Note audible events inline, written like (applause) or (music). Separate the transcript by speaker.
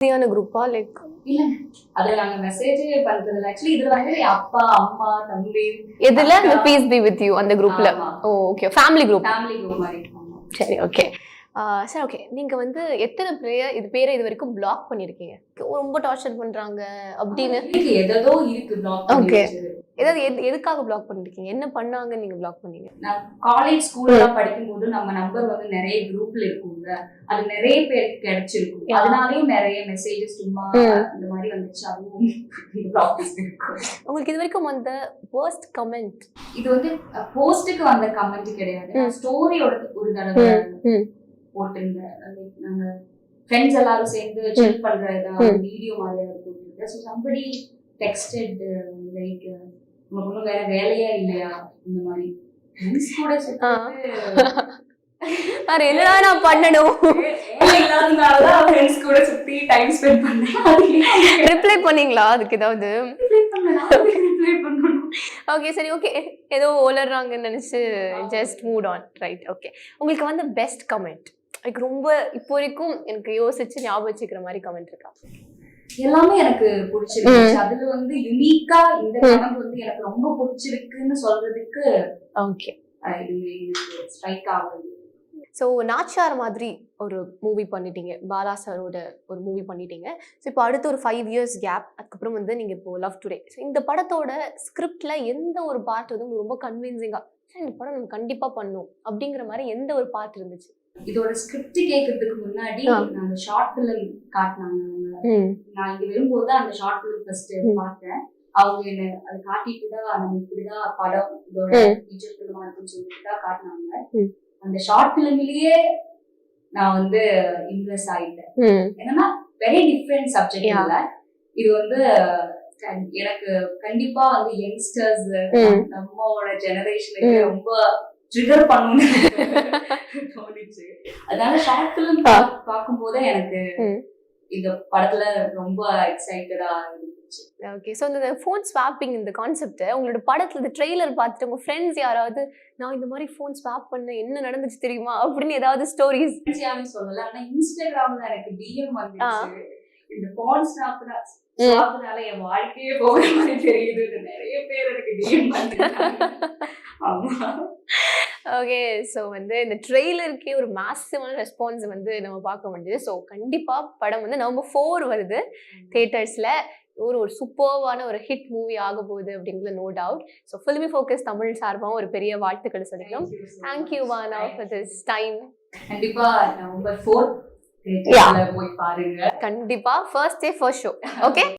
Speaker 1: சரியான குரூப்பா லைக்
Speaker 2: இல்ல அதுல நாங்க மெசேஜ் பண்றது இல்ல ஆக்சுவலி இதுல வந்து என் அப்பா அம்மா தம்பி
Speaker 1: எதுல? இந்த பீஸ் பி வித் யூ அந்த குரூப்ல okay family group
Speaker 2: family group மாதிரி. ஆமா.
Speaker 1: சரி ஓகே சார் ஓகே நீங்க வந்து எத்தனை பேர் இது பேரை இது வரைக்கும் பிளாக் பண்ணிருக்கீங்க? ரொம்ப டார்ச்சர் பண்றாங்க அப்படின்னு.
Speaker 2: எதோ இருக்கு. பிளாக்
Speaker 1: Okay. ஏதாவது எது எதுக்காக பிளாக் பண்ணிருக்கீங்க? என்ன பண்ணாங்க நீங்க பிளாக் பண்ணீங்க?
Speaker 2: நான் காலேஜ் ஸ்கூல் எல்லாம் படிக்கும்போது நம்ம நம்பர் வந்து நிறைய குரூப்ல இருக்கும்ல. அது நிறைய பேருக்கு கிடைச்சிருக்கும். அதனாலயும் நிறைய மெசேஜஸ் சும்மா
Speaker 1: ம்.
Speaker 2: இந்த மாதிரி வந்துச்சு. அதுவும் (laughs)
Speaker 1: உங்களுக்கு இது வரைக்கும் வந்த worst கமெண்ட்
Speaker 2: இது வந்து போஸ்டுக்கு வந்த கமெண்ட் கிடையாது. ஸ்டோரியோட ஒரு தடவை போட்டிருந்தேன் Like நாங்க ஃப்ரெண்ட்ஸ் எல்லாரும் சேர்ந்து செக் பண்ற ஏதாவது வீடியோ மாதிரி ஏதாவது போட்டிருந்தேன் ஸோ சம்படி டெக்ஸ்டட் லைக் உனக்கு ஒன்றும் வேற வேலையா இல்லையா? இந்த மாதிரி. ஃப்ரெண்ட்ஸ் கூட
Speaker 1: வேற என்னடா நான் பண்ணணும்?
Speaker 2: இல்லாதனாலதான் ஃப்ரெண்ட்ஸ் கூட சுத்தி டைம் ஸ்பெண்ட் பண்ணேன்.
Speaker 1: ரிப்ளை பண்ணீங்களா? அதுக்கு ஏதாவது? ஓகே சரி ஓகே ஏதோ ஓலறாங்கன்னு நினைச்சு just mood on right okay உங்களுக்கு வந்து பெஸ்ட் கமெண்ட் லைக் ரொம்ப இப்போ வரைக்கும் எனக்கு யோசிச்சு ஞாபகம் வச்சுக்கிற மாதிரி கமெண்ட் இருக்கா?
Speaker 2: எல்லாமே எனக்கு பிடிச்சிருந்துச்சு அதுல வந்து யுனிக்கா இந்த கமெண்ட் வந்து எனக்கு ரொம்ப பிடிச்சிருக்குன்னு சொல்றதுக்கு
Speaker 1: ஓகே
Speaker 2: இது எனக்கு ஸ்ட்ரைக் ஆகுது.
Speaker 1: ஸோ நாச்சார் மாதிரி ஒரு மூவி பண்ணிட்டீங்க. பாலா சாரோட ஒரு மூவி பண்ணிட்டீங்க. ஸோ இப்போ அடுத்து ஒரு ஃபைவ் இயர்ஸ் கேப் அதுக்கப்புறம் வந்து நீங்கள் இப்போ லவ் டுடே ஸோ இந்த படத்தோட ஸ்கிரிப்ட்ல எந்த ஒரு பார்ட் வந்து ரொம்ப கன்வின்சிங்காக இந்த படம் நம்ம கண்டிப்பாக பண்ணும் அப்படிங்கிற மாதிரி எந்த ஒரு பார்ட் இருந்துச்சு?
Speaker 2: இதோட ஸ்கிரிப்ட் கேட்கறதுக்கு முன்னாடி அந்த ஷார்ட் ஃபிலிம் காட்டினாங்க. நான் இங்க வரும்போது அந்த ஷார்ட் ஃபிலிம் ஃபர்ஸ்ட். பார்த்தேன். அவங்க என்ன அதை காட்டிட்டு தான் நம்ம இப்படிதான் படம் இதோட. ஃபீச்சர் ஃபிலிமா இருக்குன்னு சொல்லிட்டு தான் காட்டினாங்க. அந்த ஷார்ட் ஃபிலிம்லயே நான் வந்து இம்ப்ரெஸ் ஆயிட்டேன் என்னன்னா வெரி டிஃப்ரெண்ட் சப்ஜெக்ட். இல்ல இது வந்து எனக்கு கண்டிப்பா வந்து யங்ஸ்டர்ஸ். நம்மளோட ஜெனரேஷனுக்கு
Speaker 1: ம்.
Speaker 2: ரொம்ப ட்ரிகர் பண்ணணும்னு தோணுச்சு அதனால ஷார்ட் ஃபிலிம். பார்க்கும்போதே எனக்கு. இந்த படத்துல ரொம்ப எக்ஸைட்டடா இருந்துச்சு
Speaker 1: ஓகே ஸோ இந்த ஃபோன் ஸ்வாப்பிங் இந்த கான்செப்ட் உங்களோட படத்துல இந்த ட்ரெய்லர் பார்த்துட்டு உங்க ஃப்ரெண்ட்ஸ் யாராவது நான் இந்த மாதிரி ஃபோன் ஸ்வாப் பண்ண என்ன நடந்துச்சு தெரியுமா? அப்படின்னு ஏதாவது ஸ்டோரிஸ்
Speaker 2: சொல்லல ஆனா இன்ஸ்டாகிராம்ல எனக்கு டிஎம் வந்துச்சு. இந்த போன் ஸ்னாப்னா ஸ்னாப்னால என் வாழ்க்கையே போகிற மாதிரி தெரியுது நிறைய பேர் எனக்கு டிஎம் வந்துருக்காங்க (laughs) ஆமா.
Speaker 1: ஓகே ஸோ வந்து இந்த ட்ரெய்லருக்கே ஒரு மேசிவான ரெஸ்பான்ஸ் வந்து நம்ம பார்க்க முடியுது ஸோ கண்டிப்பாக படம் வந்து நவம்பர் ஃபோர் வருது. தேட்டர்ஸில் ஒரு ஒரு சூப்பர்வான ஒரு ஹிட் மூவி ஆக போகுது அப்படிங்கிறது no doubt so filmy focus Tamil சார்பாக ஒரு பெரிய வாழ்த்துக்கள் சொல்லிக்கலாம் தேங்க்யூ. வானா ஃபார் திஸ் டைம்
Speaker 2: கண்டிப்பா நவம்பர் தேட்டர்ல போய் பாருங்க.
Speaker 1: கண்டிப்பாக first day first show okay